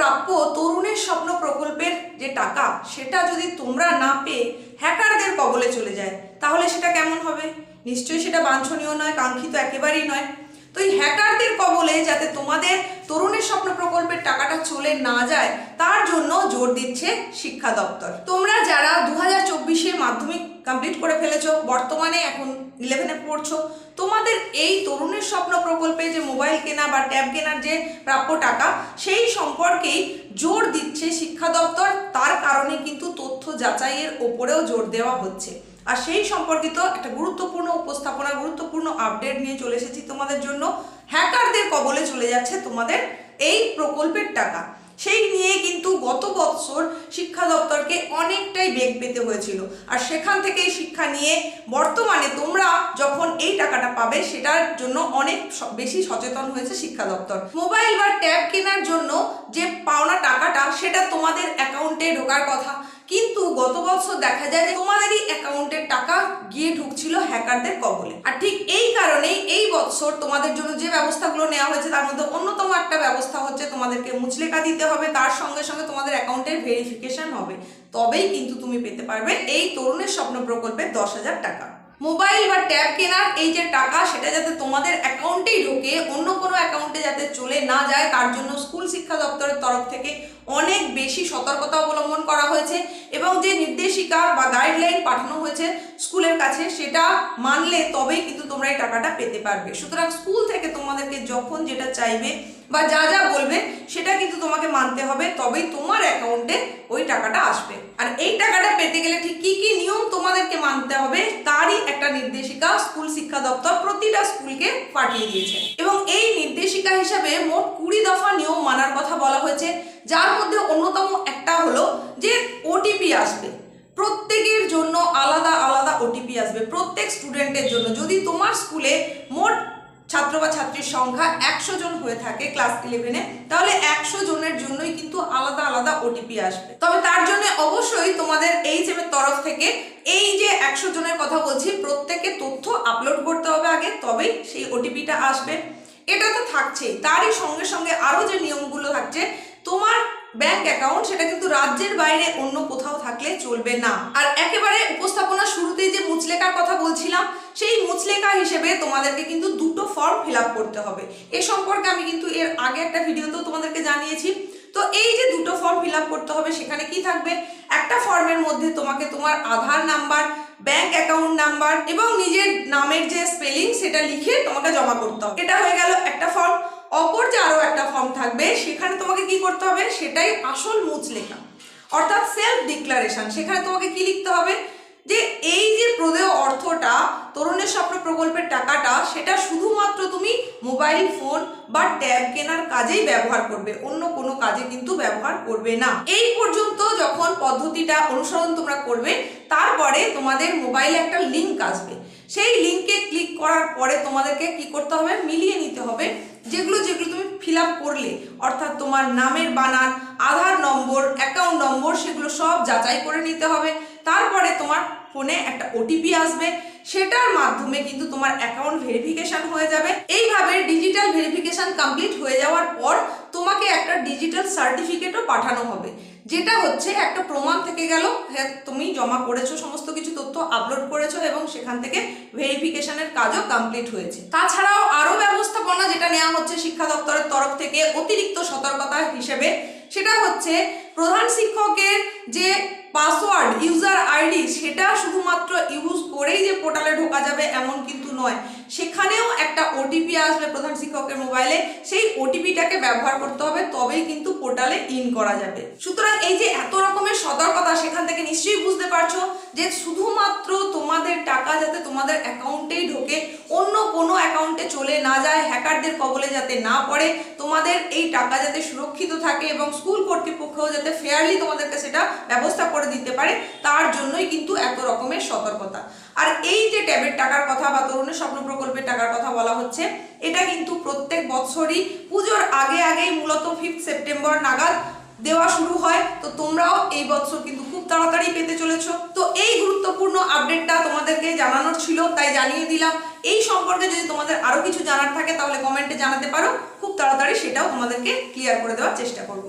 প্রাপ্য তরুণের স্বপ্ন প্রকল্পের যে টাকা, সেটা যদি তোমরা না পেয়ে হ্যাকারদের কবলে চলে যায়, তাহলে সেটা কেমন হবে? নিশ্চয়ই সেটা বাঞ্ছনীয় নয়, কাঙ্ক্ষিত একেবারেই নয়। তো এই হ্যাকারদের কবলে যাতে তোমাদের তরুণের স্বপ্ন প্রকল্পের টাকাটা চলে না যায়, তার জন্য জোর দিচ্ছে শিক্ষা দপ্তর। তোমরা যারা দু হাজার চব্বিশে মাধ্যমিক কমপ্লিট করে ফেলেছো, বর্তমানে এখন ইলেভেনে পড়ছো, তোমাদের এই তরুণের স্বপ্ন প্রকল্পে যে মোবাইল কেনা বা ট্যাব কেনার যে প্রাপ্য টাকা, সেই সম্পর্কেই জোর দিচ্ছে শিক্ষা দপ্তর। তার কারণে কিন্তু তথ্য যাচাইয়ের ওপরেও জোর দেওয়া হচ্ছে। আর সেই সম্পর্কিত একটা গুরুত্বপূর্ণ উপস্থাপনা, গুরুত্বপূর্ণ আপডেট নিয়ে চলে এসেছি তোমাদের জন্য। হ্যাকারদের কবলে চলে যাচ্ছে তোমাদের এই প্রকল্পের টাকা। সেই নিয়ে কিন্তু গত বৎসর শিক্ষা দপ্তরকে অনেকটাই বেগ পেতে হয়েছিল। আর সেখান থেকেই শিক্ষা নিয়ে বর্তমানে তোমরা যখন এই টাকাটা পাবে, সেটার জন্য অনেক বেশি সচেতন হয়েছে শিক্ষা দপ্তর। মোবাইল বা ট্যাব কেনার জন্য যে পাওনা টাকাটা, সেটা তোমাদের অ্যাকাউন্টে ঢোকার কথা। কিন্তু গত বছর দেখা যায় যে তোমাদেরই অ্যাকাউন্টের টাকা গিয়ে ঢুকছিল হ্যাকারদের কবলে। আর ঠিক এই কারণেই এই বছর তোমাদের জন্য যে ব্যবস্থাগুলো নেওয়া হয়েছে, তার মধ্যে অন্যতম একটা ব্যবস্থা হচ্ছে তোমাদেরকে মুচলেখা দিতে হবে, তার সঙ্গে সঙ্গে তোমাদের অ্যাকাউন্টের ভেরিফিকেশন হবে। তবেই কিন্তু তুমি পেতে পারবে এই তরুণের স্বপ্ন প্রকল্পের দশ হাজার টাকা। মোবাইল বা ট্যাব কেনার এই যে টাকা, সেটা যাতে তোমাদের অ্যাকাউন্টেই ঢোকে, অন্য কোনো অ্যাকাউন্টে যাতে চলে না যায়, তার জন্য স্কুল শিক্ষা দপ্তরের তরফ থেকে অনেক বেশি সতর্কতা অবলম্বন করা হয়েছে। এবং যে নির্দেশিকা বা গাইডলাইন পাঠানো হয়েছে স্কুলের কাছে, সেটা মানলে তবেই কিন্তু তোমরা এই টাকাটা পেতে পারবে। সুতরাং স্কুল থেকে তোমাদেরকে যখন যেটা চাইবে বা যা যা বলবে, সেটা কিন্তু তোমাকে মানতে হবে, তবেই তোমার অ্যাকাউন্টে ওই টাকাটা আসবে। আর এই টাকাটা পেতে গেলে ঠিক কি কি নিয়ম তোমাদেরকে মানতে হবে, তারই একটা নির্দেশিকা স্কুল শিক্ষা দপ্তর প্রতিটা স্কুলকে পাঠিয়ে দিয়েছে। এবং এই নির্দেশিকা হিসাবে মোট কুড়ি দফা নিয়ম মানার কথা বলা হয়েছে, যার মধ্যে অন্যতম একটা হলো যে ওটিপি আসবে প্রত্যেকের জন্য আলাদা আলাদা ওটিপি আসবে প্রত্যেক স্টুডেন্টের জন্য। যদি তোমার স্কুলে মোট ছাত্র বা ছাত্রীর সংখ্যা একশো জন হয়ে থাকে ক্লাস ইলেভেনে তাহলে একশো জনের জন্যই কিন্তু আলাদা আলাদা ওটিপি আসবে। তবে তার জন্য অবশ্যই তোমাদের এইচ এম এর তরফ থেকে এই যে একশো জনের কথা বলছি, প্রত্যেকে তথ্য আপলোড করতে হবে আগে, তবেই সেই ওটিপিটা আসবে। এটা তো থাকছেই। তারই সঙ্গে সঙ্গে আরও যে নিয়মগুলো থাকছে ব্যাংক অ্যাকাউন্ট, সেটা কিন্তু রাজ্যের বাইরে অন্য কোথাও থাকলে চলবে না। আর একেবারে উপস্থাপনা শুরুতেই যে মুচলেখার কথা বলছিলাম, সেই মুচলেখা হিসেবে তোমাদেরকে কিন্তু দুটো ফর্ম ফিল করতে হবে। এ সম্পর্কে আমি কিন্তু এর আগে একটা ভিডিওতেও তোমাদেরকে জানিয়েছি। তো এই যে দুটো ফর্ম ফিল করতে হবে, সেখানে কি থাকবে? একটা ফর্মের মধ্যে তোমাকে তোমার Aadhaar number, bank account number এবং নিজের নামের যে স্পেলিং সেটা লিখে তোমাকে জমা করতে হবে। এটা হয়ে গেল একটা ফর্ম অপর যে আরও একটা ফর্ম থাকবে, সেখানে তোমাকে কি করতে হবে? সেটাই আসল মুচলেখা অর্থাৎ সেলফ ডিক্লারেশন সেখানে তোমাকে কি লিখতে হবে? যে এই যে প্রদেয় অর্থটা, তরুণের স্বপ্ন প্রকল্পের টাকাটা, সেটা শুধুমাত্র তুমি মোবাইল ফোন বা ট্যাব কেনার কাজেই ব্যবহার করবে। অন্য কোনো কাজে কিন্তু ব্যবহার করবে না। এই পর্যন্ত যখন পদ্ধতিটা অনুসরণ তোমরা করবে, তারপরে তোমাদের মোবাইলে একটা লিঙ্ক আসবে। সেই লিঙ্কে ক্লিক করার পরে তোমাদেরকে কি করতে হবে? মিলিয়ে নিতে হবে ফিল করলে, অর্থাৎ তোমার নামের বানান, আধার নম্বর অ্যাকাউন্ট নম্বর, সেগুলো সব যাচাই করে নিতে হবে। তারপরে তোমার ফোনে একটা ওটিপি আসবে। সেটার মাধ্যমে কিন্তু তোমার অ্যাকাউন্ট ভেরিফিকেশন হয়ে যাবে। এইভাবে ডিজিটাল ভেরিফিকেশন কমপ্লিট হয়ে যাওয়ার পর তোমাকে একটা ডিজিটাল সার্টিফিকেটও পাঠানো হবে। যেটা হচ্ছে, একটা প্রমাণ থেকে গেল হ্যাঁ তুমি জমা করেছ সমস্ত কিছু তথ্য আপলোড করেছ এবং সেখান থেকে ভেরিফিকেশনের কাজও কমপ্লিট হয়েছে। তাছাড়াও আরও ব্যবস্থাপনা যেটা নেওয়া হচ্ছে শিক্ষা দপ্তরের তরফ থেকে অতিরিক্ত সতর্কতা হিসেবে, সেটা হচ্ছে প্রধান শিক্ষকের যে পাসওয়ার্ড ইউজার আইডি সেটা শুধুমাত্র ইউজ করেই যে পোর্টালে ঢোকা যাবে, এমন কিন্তু নয়। সেখানেও একটা ওটিপি আসবে প্রধান শিক্ষকের মোবাইলে সেই ওটিপিটাকে ব্যবহার করতে হবে, তবেই কিন্তু পোর্টালে ইন করা যাবে। সুতরাং এই যে এত রকমের সতর্কতা, সেখান থেকে নিশ্চয়ই বুঝতে পারছ যে শুধুমাত্র তোমাদের টাকা যাতে তোমাদের অ্যাকাউন্টেই ঢোকে অন্য কোনো অ্যাকাউন্টে চলে না যায়, হ্যাকারদের কবলে যাতে না পড়ে, তোমাদের এই টাকা যাতে সুরক্ষিত থাকে এবং স্কুল কর্তৃপক্ষও যাতে ফেয়ারলি তোমাদেরকে সেটা ব্যবস্থা করে দিতে পারে, তার জন্যই কিন্তু এত রকমের সতর্কতা। আর এই যে ট্যাবের টাকার কথা বা তরুণের স্বপ্ন প্রকল্পের টাকার কথা বলা হচ্ছে, এটা কিন্তু প্রত্যেক বছরই পুজোর আগে আগেই মূলত ফিফথ সেপ্টেম্বর নাগাদ দেওয়া শুরু হয়। তো তোমরাও এই বছর কিন্তু খুব তাড়াতাড়ি পেতে চলেছ। তো এই গুরুত্বপূর্ণ আপডেটটা তোমাদেরকে জানানোর ছিল, তাই জানিয়ে দিলাম। এই সম্পর্কে যদি তোমাদের আরও কিছু জানার থাকে, তাহলে কমেন্টে জানাতে পারো। খুব তাড়াতাড়ি সেটাও তোমাদেরকে ক্লিয়ার করে দেওয়ার চেষ্টা করব।